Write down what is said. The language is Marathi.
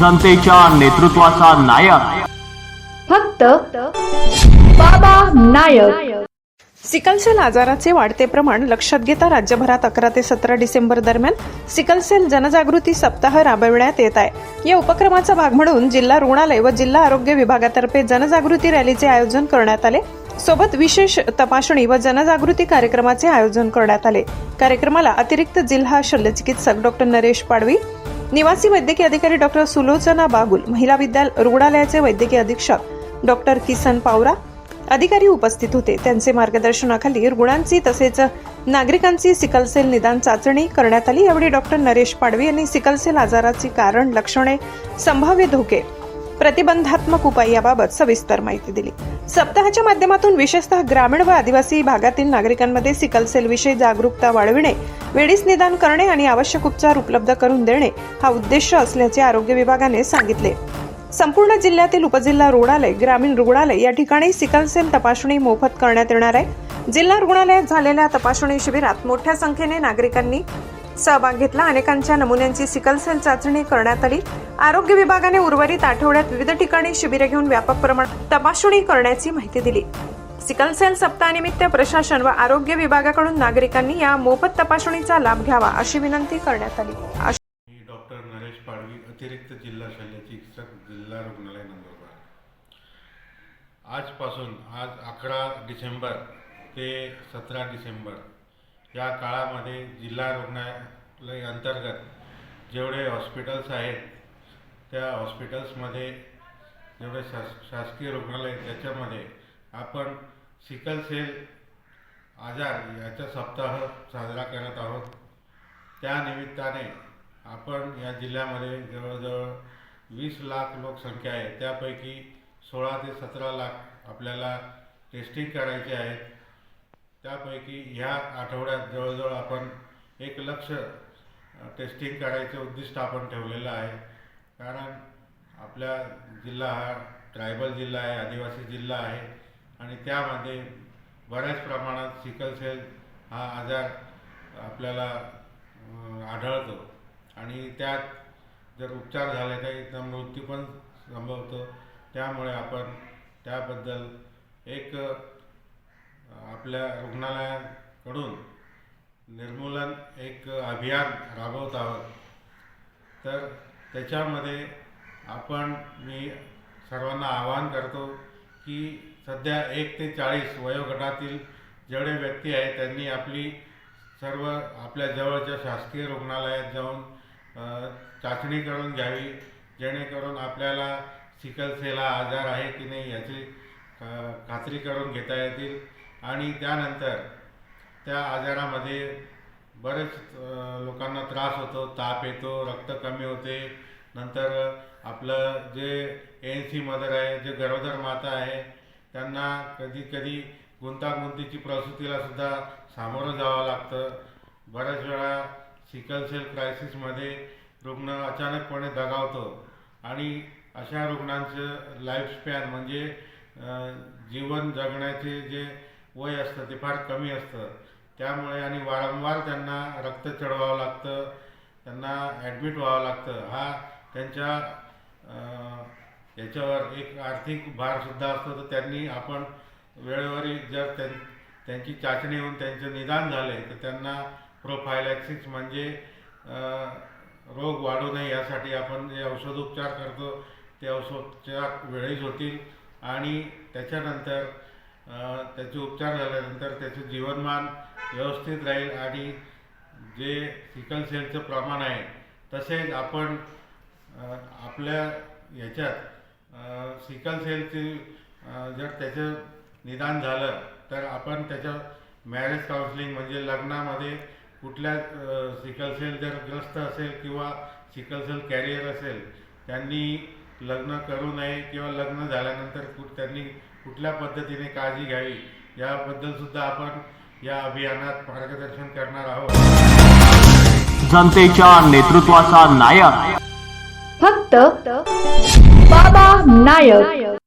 जनतेच्या नेतृत्वाचा नायक. फक्त बाबा नायक. सिकलसेल आजाराचे वाढते प्रमाण लक्षात घेता राज्यभरात अकरा ते सतरा डिसेंबर दरम्यान सिकलसेल जनजागृती सप्ताह राबविण्यात येत आहे. या उपक्रमाचा भाग म्हणून जिल्हा रुग्णालय व जिल्हा आरोग्य विभागातर्फे जनजागृती रॅलीचे आयोजन करण्यात आले. सोबत विशेष तपासणी व जनजागृती कार्यक्रमाचे आयोजन करण्यात आले. कार्यक्रमाला अतिरिक्त जिल्हा शल्यचिकित्सक डॉक्टर नरेश पाडवी निवासी वैद्यकीय अधिकारी डॉक्टर सुलोचना बागुल महिला विद्याल रुग्णालयाचे वैद्यकीय अधीक्षक डॉक्टर किसन पावरा अधिकारी उपस्थित होते. त्यांचे मार्गदर्शनाखाली रुग्णांची तसेच नागरिकांची सिकलसेल निदान चाचणी करण्यात आली. यावेळी डॉक्टर नरेश पाडवी यांनी सिकलसेल आजाराची कारण लक्षणे संभाव्य धोके प्रतिबंधात्मक उपाय याबाबत सविस्तर माहिती दिली. सप्ताहाच्या माध्यमातून विशेषतः ग्रामीण व आदिवासी भागातील नागरिकांमध्ये सिकलसेलविषयी जागरूकता वाढविणे वेळीच निदान करणे आणि आवश्यक उपचार उपलब्ध करून देणे हा उद्देश असल्याचे आरोग्य विभागाने सांगितले. संपूर्ण जिल्ह्यातील उपजिल्हा रुग्णालय ग्रामीण रुग्णालय या ठिकाणी सिकलसेल तपासणी मोफत करण्यात येणार आहे. जिल्हा रुग्णालयात झालेल्या तपासणी शिबिरात मोठ्या संख्येने नागरिकांनी सहभाग घेतला. अनेकांच्या नमुन्यांची सिकलसेल चाचणी करण्यात आली. आरोग्य विभागाने उर्वरित आठवड्यात विविध ठिकाणी शिबिरे घेऊन व्यापक प्रमाणात तपासणी करण्याची माहिती दिली. सिकलसेल सप्ताहानिमित्त प्रशासन व आरोग्य विभागाकडून नागरिकांनी या मोफत तपासणीचा लाभ घ्यावा अशी विनंती करण्यात आली. डॉक्टर नरेश पाडवी अतिरिक्त जिल्हा शल्य चिकित्सक जिल्हा रुग्णालय नंदुरबार आजपासून आज अकरा डिसेंबर ते सतरा डिसेंबर या काळामध्ये जिल्हा रुग्णालय अंतर्गत जेवढे हॉस्पिटल्स आहेत त्या हॉस्पिटल्समध्ये जेवढे शास शासकीय रुग्णालय त्याच्यामध्ये आपण सिकल सेल आजार याचा सप्ताह साजरा करत आहोत. त्या निमित्ताने आपण या जिल्ह्यामध्ये जवळजवळ वीस लाख लोकसंख्या आहे. त्यापैकी सोळा ते सतरा लाख आपल्याला टेस्टिंग करायचे आहेत. त्यापैकी ह्या आठवड्यात जवळजवळ आपण एक लक्ष टेस्टिंग करायचं उद्दिष्ट आपण ठेवलेलं आहे. कारण आपल्या जिल्हा हा ट्रायबल जिल्हा आहे आदिवासी जिल्हा आहे आणि त्यामध्ये बऱ्याच प्रमाणात सिकल सेल हा आजार आपल्याला आढळतो. आणि त्यात जर उपचार झाले तर इथं मृत्यू पण संभवतो. त्यामुळे आपण त्याबद्दल एक आपल्या रुग्णालयाकडून निर्मूलन एक अभियान राबवत आहोत. तर त्याच्यामध्ये आपण मी सर्वांना आवाहन करतो की सध्या एक ते चाळीस वयोगटातील जेवढे व्यक्ती आहेत त्यांनी आपली सर्व आपल्या जवळच्या शासकीय रुग्णालयात जाऊन चाचणी करून घ्यावी जेणेकरून आपल्याला सिकल आजार आहे की नाही याची खात्री करून घेता येतील. आणि त्यानंतर त्या आजारामध्ये बरेच लोकांना त्रास होतो ताप येतो रक्त कमी होते. नंतर आपलं जे एन सी मदर आहे जे गरोदर माता आहे त्यांना कधी कधी गुंतागुंतीची प्रसूतीलासुद्धा सामोरं जावं लागतं. बऱ्याच वेळा सिकल सेल क्रायसिसमध्ये रुग्ण अचानकपणे दगावतो. आणि अशा रुग्णांचं लाईफस्पॅन म्हणजे जीवन जगण्याचे जे वय असतं ते फार कमी असतं. त्यामुळे आणि वारंवार त्यांना रक्त चढवावं लागतं त्यांना ॲडमिट व्हावं लागतं. हा त्यांच्या याच्यावर एक आर्थिक भारसुद्धा असतो तर त्यांनी आपण वेळेवरी जर त्यां त्यांची चाचणी होऊन त्यांचं निदान झाले तर त्यांना प्रोफायलॅक्सिस म्हणजे रोग वाढू नये यासाठी आपण जे औषधोपचार करतो ते औषधोपचार वेळेस होतील. आणि त्याच्यानंतर त्याचे उपचार झाल्यानंतर त्याचं जीवनमान व्यवस्थित राहील आणि जे सिकल सेलचं प्रमाण आहे तसेच आपण आपल्या ह्याच्यात सिकल सेलची जर त्याचं निदान झालं तर आपण त्याचं मॅरेज काउन्सिलिंग म्हणजे लग्नामध्ये कुठल्या सिकल सेल जर ग्रस्त असेल किंवा सिकल सेल कॅरियर असेल त्यांनी लग्न करू नये किंवा लग्न झाल्यानंतर कुठ त्यांनी कुठल्या पद्धतीने काळजी घ्यावी याबद्दल सुद्धा आपण या अभियानात मार्गदर्शन करणार आहोत. जनतेच्या नेतृत्वाचा नायक. फक्त बाबा नायक.